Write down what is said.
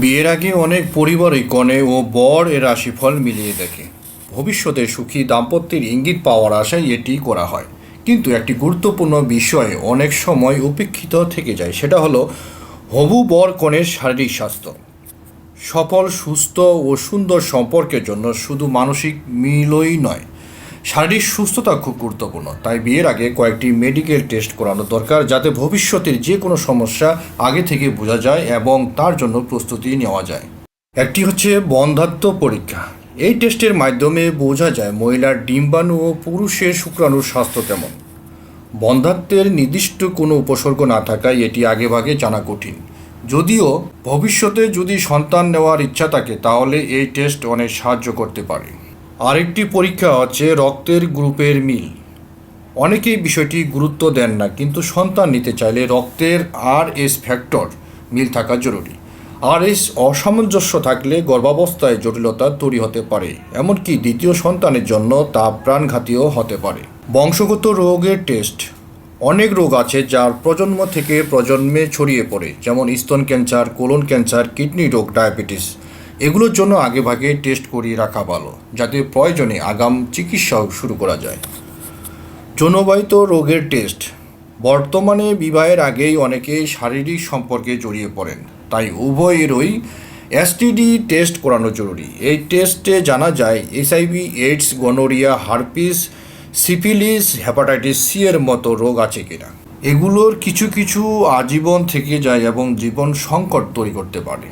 বিয়ের আগে অনেক পরিবারই কনে ও বর এর রাশিফল মিলিয়ে দেখে। ভবিষ্যতে সুখী দাম্পত্যের ইঙ্গিত পাওয়ার আশায় এটি করা হয়। কিন্তু একটি গুরুত্বপূর্ণ বিষয় অনেক সময় উপেক্ষিত থেকে যায়, সেটা হলো হবু বর কনের শারীরিক স্বাস্থ্য। সফল, সুস্থ ও সুন্দর সম্পর্কের জন্য শুধু মানসিক মিলই নয় শারীরিক সুস্থতা খুব গুরুত্বপূর্ণ। তাই বিয়ের আগে কয়েকটি মেডিকেল টেস্ট করানো দরকার যাতে ভবিষ্যতের যে কোনো সমস্যা আগে থেকে বোঝা যায় এবং তার জন্য প্রস্তুতি নেওয়া যায়। একটি হচ্ছে বন্ধাত্ম পরীক্ষা। এই টেস্টের মাধ্যমে বোঝা যায় মহিলার ডিম্বাণু ও পুরুষের শুক্রাণুর স্বাস্থ্য কেমন। বন্ধাত্বের নির্দিষ্ট কোনো উপসর্গ না থাকায় এটি আগেভাগে জানা কঠিন। যদিও ভবিষ্যতে যদি সন্তান নেওয়ার ইচ্ছা থাকে তাহলে এই টেস্ট অনেক সাহায্য করতে পারে। আরেকটি পরীক্ষা হচ্ছে রক্তের গ্রুপের মিল। অনেকেই বিষয়টি গুরুত্ব দেন না, কিন্তু সন্তান নিতে চাইলে রক্তের আর এস ফ্যাক্টর মিল থাকা জরুরি। আর এস অসামঞ্জস্য থাকলে গর্ভাবস্থায় জটিলতা তৈরি হতে পারে, এমনকি দ্বিতীয় সন্তানের জন্য তা প্রাণঘাতীয় হতে পারে। বংশগত রোগের টেস্ট। অনেক রোগ আছে যার প্রজন্ম থেকে প্রজন্মে ছড়িয়ে পড়ে, যেমন স্তন ক্যান্সার, কোলন ক্যান্সার, কিডনি রোগ, ডায়াবেটিস। এগুলোর জন্য আগেভাগে টেস্ট করিয়ে রাখা ভালো, যাতে প্রয়োজনে আগাম চিকিৎসাও শুরু করা যায়। যৌনবাহিত রোগের টেস্ট। বর্তমানে বিবাহের আগেই অনেকেই শারীরিক সম্পর্কে জড়িয়ে পড়েন, তাই উভয়েরই এসটিডি টেস্ট করানো জরুরি। এই টেস্টে জানা যায় HIV AIDS, gonorrhoea, herpes, syphilis, hepatitis C এর মতো রোগ আছে কিনা। এগুলোর কিছু কিছু আজীবন থেকে যায় এবং জীবন সংকট তৈরি করতে পারে।